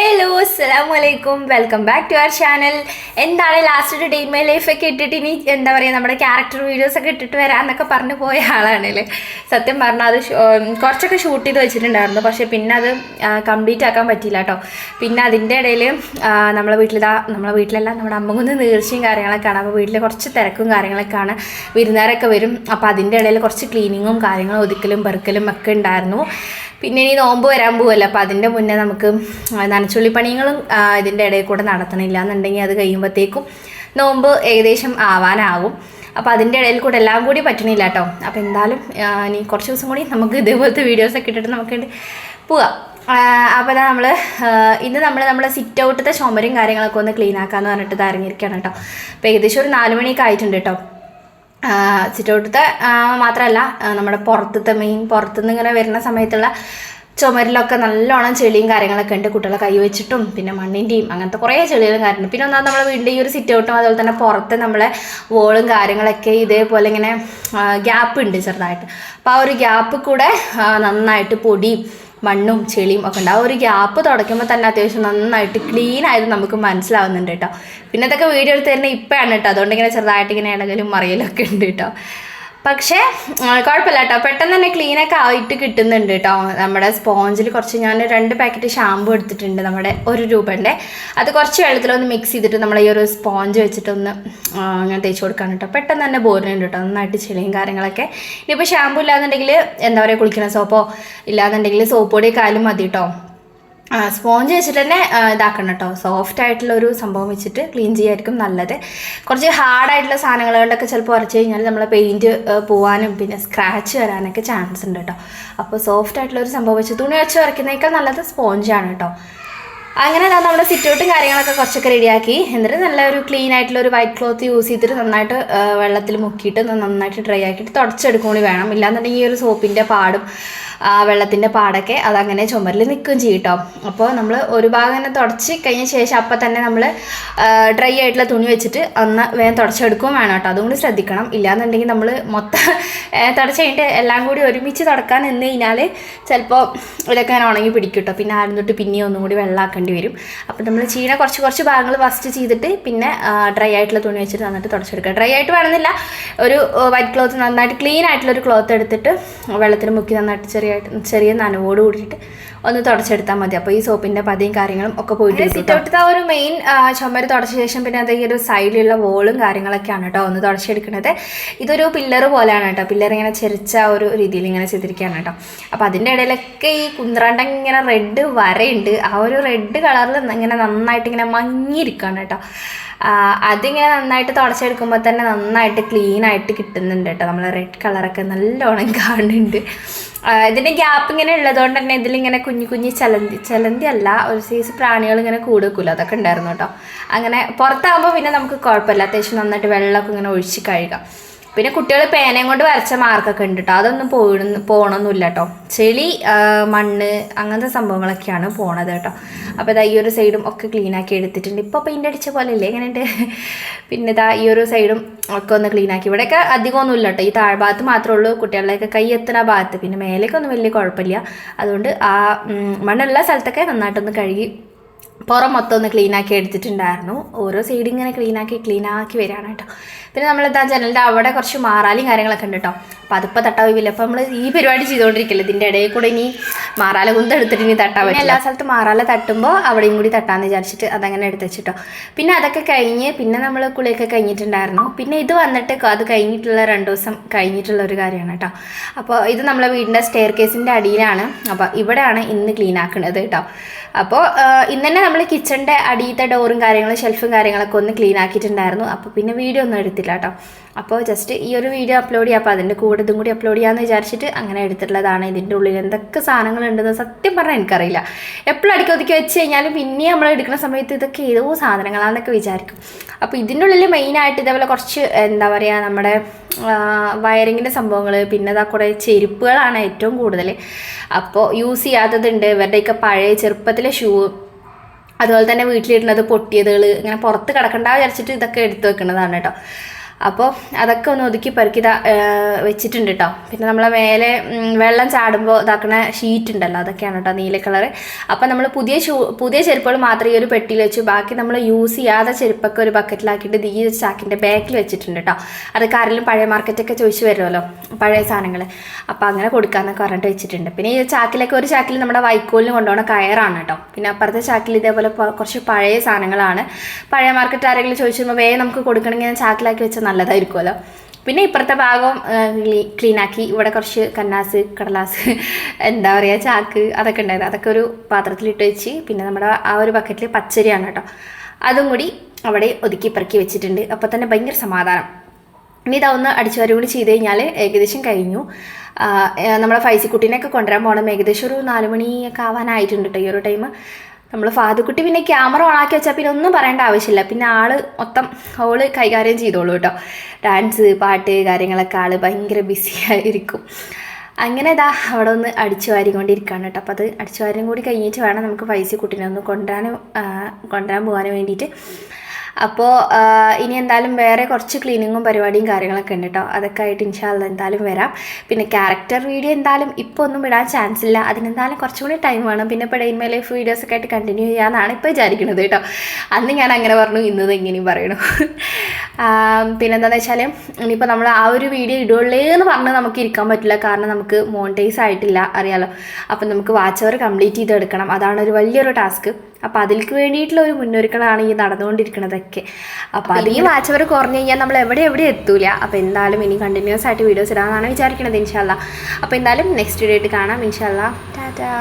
Hello. അസ്സലാമു അലൈക്കും welcome back to our channel എന്താണ് ലാസ്റ്റ് ഒരു ഡേ മൈ ലൈഫ് ഒക്കെ ഇട്ടിട്ട് ഇനി എന്താ പറയുക നമ്മുടെ ക്യാരക്ടർ വീഡിയോസ് ഒക്കെ ഇട്ടിട്ട് വരാമെന്നൊക്കെ പറഞ്ഞു പോയ ആളാണല്ലേ സത്യം പറഞ്ഞാൽ അത് കുറച്ചൊക്കെ ഷൂട്ട് ചെയ്ത് വെച്ചിട്ടുണ്ടായിരുന്നു. പക്ഷേ പിന്നെ അത് കംപ്ലീറ്റ് ആക്കാൻ പറ്റിയില്ല കേട്ടോ പിന്നെ അതിന്റെ ഇടയിൽ നമ്മളെ വീട്ടിലിതാ നമ്മളെ വീട്ടിലെല്ലാം നമ്മുടെ അമ്മകുന്ന് നീർച്ചയും കാര്യങ്ങളൊക്കെയാണ് അപ്പോൾ വീട്ടിൽ കുറച്ച് തിരക്കും കാര്യങ്ങളൊക്കെയാണ് വിരുന്നുകാരൊക്കെ വരും. അപ്പോൾ അതിന്റെ ഇടയിൽ കുറച്ച് ക്ലീനിങ്ങും കാര്യങ്ങളും ഒതുക്കലും പെറുക്കലും ഒക്കെ ഉണ്ടായിരുന്നു. പിന്നെ ഇനി നോമ്പ് വരാൻ പോകുമല്ലോ അപ്പോൾ അതിന്റെ മുന്നേ നമുക്ക് നനച്ചുള്ളി പണികളും ആ, ഇതിന്റെ ഇടയിൽ കൂടെ നടത്തണില്ല എന്നുണ്ടെങ്കിൽ അത് കഴിയുമ്പോഴത്തേക്കും നോമ്പ് ഏകദേശം ആവാനാകും അപ്പോൾ അതിന്റെ ഇടയിൽ കൂടെ എല്ലാം കൂടി പറ്റണില്ല കേട്ടോ അപ്പോൾ എന്തായാലും ഇനി കുറച്ച് ദിവസം കൂടി നമുക്ക് ഇതേപോലത്തെ വീഡിയോസൊക്കെ ഇട്ടിട്ട് നമുക്ക് പോവാം. അപ്പോൾ നമ്മൾ ഇന്ന് നമ്മൾ നമ്മളെ സിറ്റ് ഔട്ടത്തെ ചുമരും കാര്യങ്ങളൊക്കെ ഒന്ന് ക്ലീൻ ആക്കാമെന്ന് പറഞ്ഞിട്ട് ഇത് ഇറങ്ങിയിരിക്കുകയാണ് കേട്ടോ അപ്പോൾ ഏകദേശം ഒരു നാല് മണിയൊക്കെ ആയിട്ടുണ്ട് കേട്ടോ സിറ്റ് ഔട്ടത്തെ മാത്രമല്ല നമ്മുടെ പുറത്തത്തെ മെയിൻ പുറത്തുനിന്ന് ഇങ്ങനെ വരുന്ന സമയത്തുള്ള ചുമരിലൊക്കെ നല്ലോണം ചെളിയും കാര്യങ്ങളൊക്കെ ഉണ്ട് കുട്ടികളെ കൈ വെച്ചിട്ടും പിന്നെ മണ്ണിന്റെയും അങ്ങനത്തെ കുറേ ചെളികളും കാര്യമുണ്ട് പിന്നെ ഒന്നാമത് നമ്മളെ വീടിന്റെ ഈ ഒരു സിറ്റ് ഔട്ടും അതുപോലെ തന്നെ പുറത്ത് നമ്മളെ വോളും കാര്യങ്ങളൊക്കെ ഇതേപോലെ ഇങ്ങനെ ഗ്യാപ്പ് ഉണ്ട് ചെറുതായിട്ട്. അപ്പോൾ ആ ഒരു ഗ്യാപ്പ് കൂടെ നന്നായിട്ട് പൊടിയും മണ്ണും ചെളിയും ഒക്കെ ഉണ്ട്. ആ ഒരു ഗ്യാപ്പ് തുടയ്ക്കുമ്പോൾ തന്നെ അത്യാവശ്യം നന്നായിട്ട് ക്ലീൻ ആയത് നമുക്ക് മനസ്സിലാവുന്നുണ്ട് കേട്ടോ. പിന്നെ ഇതൊക്കെ വീഡിയോ എടുത്ത് തന്നെ ഇപ്പോഴാണ് കേട്ടോ. അതുകൊണ്ട് ഇങ്ങനെ ചെറുതായിട്ട് ഇങ്ങനെ ഇടകലും മറിയലൊക്കെ ഉണ്ട് കേട്ടോ. പക്ഷേ കുഴപ്പമില്ല കേട്ടോ പെട്ടെന്ന് തന്നെ ക്ലീനൊക്കെ ആയിട്ട് കിട്ടുന്നുണ്ട് കേട്ടോ നമ്മുടെ സ്പോഞ്ചിൽ കുറച്ച് ഞാൻ രണ്ട് പാക്കറ്റ് ഷാമ്പു എടുത്തിട്ടുണ്ട് നമ്മുടെ ഒരു രൂപേന്റെ. അത് കുറച്ച് വെള്ളത്തിലൊന്ന് മിക്സ് ചെയ്തിട്ട് നമ്മൾ ഈ ഒരു സ്പോഞ്ച് വെച്ചിട്ടൊന്ന് അങ്ങനെ തേച്ച് കൊടുക്കാൻ കേട്ടോ പെട്ടെന്ന് തന്നെ ബോറിനുണ്ട് കേട്ടോ നന്നായിട്ട് ചെളിയും കാര്യങ്ങളൊക്കെ. ഇനിയിപ്പോൾ ഷാമ്പു ഇല്ലാന്നുണ്ടെങ്കിൽ എന്താ പറയുക കുളിക്കുന്ന സോപ്പോ ഇല്ലാന്നുണ്ടെങ്കിൽ സോപ്പ് പൊടിയൊക്കെ ആയാലും മതി കേട്ടോ സ്പോഞ്ച് വെച്ചിട്ട് തന്നെ ഇതാക്കണം കേട്ടോ സോഫ്റ്റ് ആയിട്ടുള്ള ഒരു സംഭവം വെച്ചിട്ട് ക്ലീൻ ചെയ്യായിരിക്കും നല്ലത്. കുറച്ച് ഹാർഡായിട്ടുള്ള സാധനങ്ങൾ കൊണ്ടൊക്കെ ചിലപ്പോൾ ഉരച്ച് കഴിഞ്ഞാൽ നമ്മൾ പെയിന്റ് പോവാനും പിന്നെ സ്ക്രാച്ച് വരാനൊക്കെ ചാൻസ് ഉണ്ട് കേട്ടോ അപ്പോൾ സോഫ്റ്റ് ആയിട്ടുള്ള ഒരു സംഭവം വെച്ച് തുണി വെച്ച് ഉരയ്ക്കുന്നേക്കാൾ നല്ലത് സ്പോഞ്ചാണ് കേട്ടോ അങ്ങനെ ഞാൻ നമ്മുടെ സിറ്റൗട്ടും കാര്യങ്ങളൊക്കെ കുറച്ചൊക്കെ റെഡിയാക്കി എന്നിട്ട് നല്ല ഒരു ക്ലീൻ ആയിട്ടുള്ള ഒരു വൈറ്റ് ക്ലോത്ത് യൂസ് ചെയ്തിട്ട് നന്നായിട്ട് വെള്ളത്തിൽ മുക്കിയിട്ട് നന്നായിട്ട് ഡ്രൈ ആക്കിയിട്ട് തുടച്ചെടുക്കും കൂടി വേണം. ഇല്ലാന്നുണ്ടെങ്കിൽ ഈ ഒരു സോപ്പിന്റെ പാടും ആ, വെള്ളത്തിന്റെ പാടൊക്കെ അതങ്ങനെ ചുമരിൽ നിൽക്കുകയും ചെയ്യും കേട്ടോ അപ്പോൾ നമ്മൾ ഒരു ഭാഗം തന്നെ തുടച്ച് കഴിഞ്ഞ ശേഷം അപ്പോൾ തന്നെ നമ്മൾ ഡ്രൈ ആയിട്ടുള്ള തുണി വെച്ചിട്ട് അന്ന് വേഗം തുടച്ചെടുക്കുകയും വേണം കേട്ടോ അതുകൊണ്ട് ശ്രദ്ധിക്കണം. ഇല്ലാന്നുണ്ടെങ്കിൽ നമ്മൾ മൊത്തം തുടച്ച് കഴിഞ്ഞിട്ട് എല്ലാം കൂടി ഒരുമിച്ച് തുടക്കാൻ നിന്ന് കഴിഞ്ഞാൽ ചിലപ്പോൾ ഇതൊക്കെ അങ്ങനെ ഉണങ്ങി പിടിക്കും കേട്ടോ പിന്നെ ആരും തൊട്ട് പിന്നെയും ഒന്നും കൂടി വെള്ളമാക്കേണ്ടി. വരും. അപ്പോൾ നമ്മൾ ചീന കുറച്ച് കുറച്ച് ഭാഗങ്ങൾ ഫസ്റ്റ് ചെയ്തിട്ട് പിന്നെ ഡ്രൈ ആയിട്ടുള്ള തുണി വെച്ചിട്ട് നന്നായിട്ട് തുടച്ചെടുക്കുക. ഡ്രൈ ആയിട്ട് വേണമെന്നില്ല. ഒരു വൈറ്റ് ക്ലോത്ത് നന്നായിട്ട് ക്ലീൻ ആയിട്ടുള്ള ഒരു ക്ലോത്ത് എടുത്തിട്ട് വെള്ളത്തിൽ മുക്കി നന്നായിട്ട് ചെറിയ ചെറിയ നനവോട് കൂടിയിട്ട് ഒന്ന് തുടച്ചെടുത്താൽ മതി. അപ്പോൾ ഈ സോപ്പിന്റെ പതിയും കാര്യങ്ങളും ഒക്കെ പോയിട്ട് സിറ്റ് ഔട്ടത്തെ ഒരു മെയിൻ ചുമര് തുടച്ച ശേഷം പിന്നെ അത് ഈ ഒരു സൈഡിലുള്ള വോളും കാര്യങ്ങളൊക്കെയാണ് കേട്ടോ ഒന്ന് തുടച്ചെടുക്കുന്നത്. ഇതൊരു പില്ലർ പോലെയാണ് കേട്ടോ പില്ലർ ഇങ്ങനെ ചെരിച്ച ഒരു രീതിയിൽ ഇങ്ങനെ ചെയ്തിരിക്കുകയാണ് കേട്ടോ അപ്പോൾ അതിന്റെ ഇടയിലൊക്കെ ഈ കുന്ത്രാണ്ട ഇങ്ങനെ റെഡ് വരയുണ്ട്. ആ ഒരു റെഡ് കളറിൽ ഇങ്ങനെ നന്നായിട്ട് ഇങ്ങനെ മങ്ങിയിരിക്കുകയാണ് കേട്ടോ അതിങ്ങനെ നന്നായിട്ട് തുടച്ചെടുക്കുമ്പോൾ തന്നെ നന്നായിട്ട് ക്ലീൻ ആയിട്ട് കിട്ടുന്നുണ്ട് കേട്ടോ നമ്മൾ റെഡ് കളറൊക്കെ നല്ലോണം കാണുന്നുണ്ട്. ഇതിന്റെ ഗ്യാപ്പ് ഇങ്ങനെ ഉള്ളതുകൊണ്ട് തന്നെ ഇതിലിങ്ങനെ കുഞ്ഞു കുഞ്ഞു ചലന്തി ചലന്തി അല്ല ഒരു സൈസ് പ്രാണികൾ ഇങ്ങനെ കൂട് വെക്കില്ല അതൊക്കെ ഉണ്ടായിരുന്നു കേട്ടോ. അങ്ങനെ പുറത്താകുമ്പോൾ പിന്നെ നമുക്ക് കുഴപ്പമില്ല. അത്യാവശ്യം നന്നായിട്ട് വെള്ളമൊക്കെ ഇങ്ങനെ ഒഴിച്ച് കഴുകാം. പിന്നെ കുട്ടികൾ പേനയും കൊണ്ട് വരച്ച മാർക്കൊക്കെ ഉണ്ട് കേട്ടോ അതൊന്നും പോയിടുന്ന പോകണമെന്നില്ല കേട്ടോ ചെളി മണ്ണ് അങ്ങനത്തെ സംഭവങ്ങളൊക്കെയാണ് പോണത് കേട്ടോ അപ്പോൾ ഇതാ ഈ ഒരു സൈഡും ഒക്കെ ക്ലീൻ ആക്കി എടുത്തിട്ടുണ്ട്. ഇപ്പോൾ പെയിന്റ് അടിച്ച പോലെ അല്ലേ എങ്ങനെയുണ്ട്? പിന്നെ ഇതാ ഈ ഒരു സൈഡും ഒക്കെ ഒന്ന് ക്ലീൻ ആക്കി. ഇവിടെയൊക്കെ അധികമൊന്നും ഇല്ല കേട്ടോ ഈ താഴ്ഭാഗത്ത് മാത്രമേ ഉള്ളൂ. കുട്ടികളുടെയൊക്കെ കൈ എത്തുന്ന ഭാഗത്ത്. പിന്നെ മേലേക്കൊന്നും വലിയ കുഴപ്പമില്ല. അതുകൊണ്ട് ആ മണ്ണുള്ള സ്ഥലത്തൊക്കെ നന്നായിട്ടൊന്ന് കഴുകി പുറം മൊത്തം ഒന്ന് ക്ലീൻ ആക്കി എടുത്തിട്ടുണ്ടായിരുന്നു. ഓരോ സൈഡ് ഇങ്ങനെ ക്ലീൻ ആക്കി വരികയാണ് കേട്ടോ പിന്നെ നമ്മൾ എന്താ ജനലിന്റെ അവിടെ കുറച്ച് മാറാലും കാര്യങ്ങളൊക്കെ ഉണ്ട് കേട്ടോ അപ്പം അതിപ്പോൾ തട്ടാവില്ല അപ്പോൾ നമ്മൾ ഈ പരിപാടി ചെയ്തുകൊണ്ടിരിക്കില്ല ഇതിന്റെ ഇടയിൽ കൂടെ ഇനി മാറാല കുന്ത് എടുത്തിട്ട് ഇനി തട്ടാൻ പറ്റില്ല. എല്ലാ സ്ഥലത്തും മാറാല തട്ടുമ്പോൾ അവിടെയും കൂടി തട്ടാന്ന് വിചാരിച്ചിട്ട് അതങ്ങനെ എടുത്ത് വെച്ചിട്ടോ. പിന്നെ അതൊക്കെ കഴിഞ്ഞ് പിന്നെ നമ്മൾ കുളിയൊക്കെ കഴിഞ്ഞിട്ടുണ്ടായിരുന്നു. പിന്നെ ഇത് വന്നിട്ട് അത് കഴിഞ്ഞിട്ടുള്ള രണ്ട് ദിവസം കഴിഞ്ഞിട്ടുള്ള ഒരു കാര്യമാണ് കേട്ടോ അപ്പോൾ ഇത് നമ്മളെ വീടിന്റെ സ്റ്റെയർ കേസിന്റെ അടിയിലാണ്. അപ്പോൾ ഇവിടെയാണ് ഇന്ന് ക്ലീൻ ആക്കുന്നത് കേട്ടോ അപ്പോൾ ഇന്ന് തന്നെ നമ്മൾ കിച്ചണിന്റെ അടിയിലത്തെ ഡോറും കാര്യങ്ങളും ഷെൽഫും കാര്യങ്ങളൊക്കെ ഒന്ന് ക്ലീൻ ആക്കിയിട്ടുണ്ടായിരുന്നു. അപ്പോൾ പിന്നെ വീഡിയോ ഒന്നും എടുത്തില്ല. കേട്ടോ അപ്പോൾ ജസ്റ്റ് ഈ ഒരു വീഡിയോ അപ്ലോഡ് ചെയ്യാം. അപ്പോൾ അതിന്റെ കൂടെ ഇതും കൂടി അപ്ലോഡ് ചെയ്യാമെന്ന് വിചാരിച്ചിട്ട് അങ്ങനെ എടുത്തിട്ടുള്ളതാണ്. ഇതിന്റെ ഉള്ളിൽ എന്തൊക്കെ സാധനങ്ങളുണ്ടെന്ന് സത്യം പറഞ്ഞാൽ എനിക്കറിയില്ല. എപ്പോഴും അടിക്കി ഒതുക്കി വെച്ച് കഴിഞ്ഞാലും പിന്നെ നമ്മൾ എടുക്കുന്ന സമയത്ത് ഇതൊക്കെ ഏതോ സാധനങ്ങളാണെന്നൊക്കെ വിചാരിക്കും. അപ്പോൾ ഇതിന്റെ ഉള്ളിൽ മെയിനായിട്ട് ഇതേപോലെ കുറച്ച് എന്താ പറയുക നമ്മുടെ വയറിങ്ങിന്റെ സംഭവങ്ങൾ പിന്നെ ഇതാ കുറേ ചെരുപ്പുകളാണ് ഏറ്റവും കൂടുതൽ അപ്പോൾ യൂസ് ചെയ്യാത്തതുണ്ട്. ഇവരുടെയൊക്കെ പഴയ ചെറുപ്പത്തിലെ ഷൂ അതുപോലെ തന്നെ വീട്ടിലിടുന്നത് പൊട്ടിയതുകൾ ഇങ്ങനെ പുറത്ത് കിടക്കണ്ട വിചാരിച്ചിട്ട് ഇതൊക്കെ എടുത്തു വെക്കുന്നതാണ് കേട്ടോ അപ്പോൾ അതൊക്കെ ഒന്ന് ഒതുക്കി പെറുക്കി വെച്ചിട്ടുണ്ട് കേട്ടോ പിന്നെ നമ്മളെ മേലെ വെള്ളം ചാടുമ്പോൾ ഇതാക്കണ ഷീറ്റ് ഉണ്ടല്ലോ അതൊക്കെയാണ് കേട്ടോ നീല കളറ് അപ്പോൾ നമ്മൾ പുതിയ ഷൂ പുതിയ ചെരുപ്പുകൾ മാത്രമേ ഈ ഒരു പെട്ടിയിൽ വെച്ചു. ബാക്കി നമ്മൾ യൂസ് ചെയ്യാതെ ചെരുപ്പൊക്കെ ഒരു ബക്കറ്റിലാക്കിയിട്ട് ഈ ചാക്കിന്റെ ബാക്കിൽ വെച്ചിട്ടുണ്ട് കേട്ടോ അതൊക്കെ ആരെങ്കിലും പഴയ മാർക്കറ്റൊക്കെ ചോദിച്ചു വരുമല്ലോ പഴയ സാധനങ്ങൾ അപ്പോൾ അങ്ങനെ കൊടുക്കാമെന്നൊക്കെ പറഞ്ഞിട്ട് വെച്ചിട്ടുണ്ട്. പിന്നെ ഈ ചാക്കിലൊക്കെ ഒരു ചാക്കിൽ നമ്മുടെ വൈക്കോലിന് കൊണ്ടുപോകുന്ന കയറാണ് കേട്ടോ പിന്നെ അപ്പുറത്തെ ചാക്കിൽ ഇതേപോലെ കുറച്ച് പഴയ സാധനങ്ങളാണ്. പഴയ മാർക്കറ്റ് ആരെങ്കിലും ചോദിച്ചു വരുമ്പോൾ വേഗം നമുക്ക് കൊടുക്കണമെങ്കിൽ ചാക്കിലാക്കി വെച്ചാൽ നല്ലതായിരിക്കുമല്ലോ. പിന്നെ ഇപ്പുറത്തെ ഭാഗം ക്ലീൻ ആക്കി ഇവിടെ കുറച്ച് കന്നാസ് കടലാസ് എന്താ പറയുക ചാക്ക് അതൊക്കെ ഉണ്ടായിരുന്നു. അതൊക്കെ ഒരു പാത്രത്തിലിട്ട് വെച്ച് പിന്നെ നമ്മുടെ ആ ഒരു ബക്കറ്റിൽ പച്ചരിയാണ് കേട്ടോ. അതും കൂടി അവിടെ ഒതുക്കി പെറുക്കി വെച്ചിട്ടുണ്ട്. അപ്പോൾ തന്നെ ഭയങ്കര സമാധാനം. ഇനി ഇതൊന്ന് ഒന്ന് അടിച്ചു വരും കൂടി ചെയ്ത് കഴിഞ്ഞാൽ ഏകദേശം കഴിഞ്ഞു. നമ്മളെ ഫൈസിക്കുട്ടീനെയൊക്കെ കൊണ്ടുവരാൻ പോകണം ഏകദേശം ഒരു നാല് മണിയൊക്കെ ആവാനായിട്ടുണ്ട് കേട്ടോ ഈ ഒരു ടൈം നമ്മൾ ഫാദുക്കുട്ടി പിന്നെ ക്യാമറ ഓണാക്കി വെച്ചാൽ പിന്നെ ഒന്നും പറയേണ്ട ആവശ്യമില്ല. പിന്നെ ആൾ മൊത്തം അവൾ കൈകാര്യം ചെയ്തോളൂ കേട്ടോ. ഡാൻസ് പാട്ട് കാര്യങ്ങളൊക്കെ ആൾ ഭയങ്കര ബിസി ആയിരിക്കും. അങ്ങനെ ഇതാ അവിടെ ഒന്ന് അടിച്ചു വാരിക്കൊണ്ടിരിക്കുകയാണ് കേട്ടോ. അപ്പോൾ അത് അടിച്ചു വാരും കൂടി കഴിഞ്ഞിട്ട് വേണം നമുക്ക് പൈസ കുട്ടീനെ ഒന്ന് കൊണ്ടുവരാനും ആ, കൊണ്ടുവരാൻ പോകാൻ വേണ്ടിയിട്ട്. അപ്പോൾ ഇനി എന്തായാലും വേറെ കുറച്ച് ക്ലീനിങ്ങും പരിപാടിയും കാര്യങ്ങളൊക്കെ ഉണ്ട് കേട്ടോ അതൊക്കെ ആയിട്ട് ഇൻഷാല്ല എന്തായാലും വരാം. പിന്നെ ക്യാരക്ടർ വീഡിയോ എന്തായാലും ഇപ്പോൾ ഒന്നും വിടാൻ ചാൻസ് ഇല്ല. അതിനെന്തായാലും കുറച്ചും കൂടി ടൈം വേണം. പിന്നെ ഇപ്പോൾ ഡെയിൻ മൈ ലൈഫ് വീഡിയോസൊക്കെ ആയിട്ട് കണ്ടിന്യൂ ചെയ്യാമെന്നാണ് ഇപ്പോൾ വിചാരിക്കുന്നത് കേട്ടോ അന്ന് ഞാൻ അങ്ങനെ പറഞ്ഞു ഇന്നത് ഇങ്ങനെയും പറയണു. പിന്നെന്താണെന്ന് വെച്ചാൽ ഇനിയിപ്പോൾ നമ്മൾ ആ ഒരു വീഡിയോ ഇടുള്ളേ എന്ന് പറഞ്ഞ് നമുക്ക് ഇരിക്കാൻ പറ്റില്ല. കാരണം നമുക്ക് മോണിറ്റൈസ് ആയിട്ടില്ല അറിയാലോ. അപ്പം നമുക്ക് വാച്ച് അവർ കംപ്ലീറ്റ് ചെയ്തെടുക്കണം. അതാണ് ഒരു വലിയൊരു ടാസ്ക് അപ്പോൾ അതിലേക്ക് വേണ്ടിയിട്ടുള്ള ഒരു മുന്നൊരുക്കങ്ങളാണ് ഈ നടന്നുകൊണ്ടിരിക്കുന്നതൊക്കെ അപ്പോൾ അത് ഈ വാച്ച് അവർ കുറഞ്ഞു കഴിഞ്ഞാൽ നമ്മൾ എവിടെ എവിടെ എത്തൂല. അപ്പോൾ എന്തായാലും ഇനി കണ്ടിന്യൂസ് ആയിട്ട് വീഡിയോസ് ഇടാമെന്നാണ് വിചാരിക്കുന്നത് ഇൻഷാല്ല അപ്പോൾ എന്തായാലും നെക്സ്റ്റ് വീഡിയോ ആയിട്ട് കാണാം ഇൻഷാല്ല ടാറ്റാ.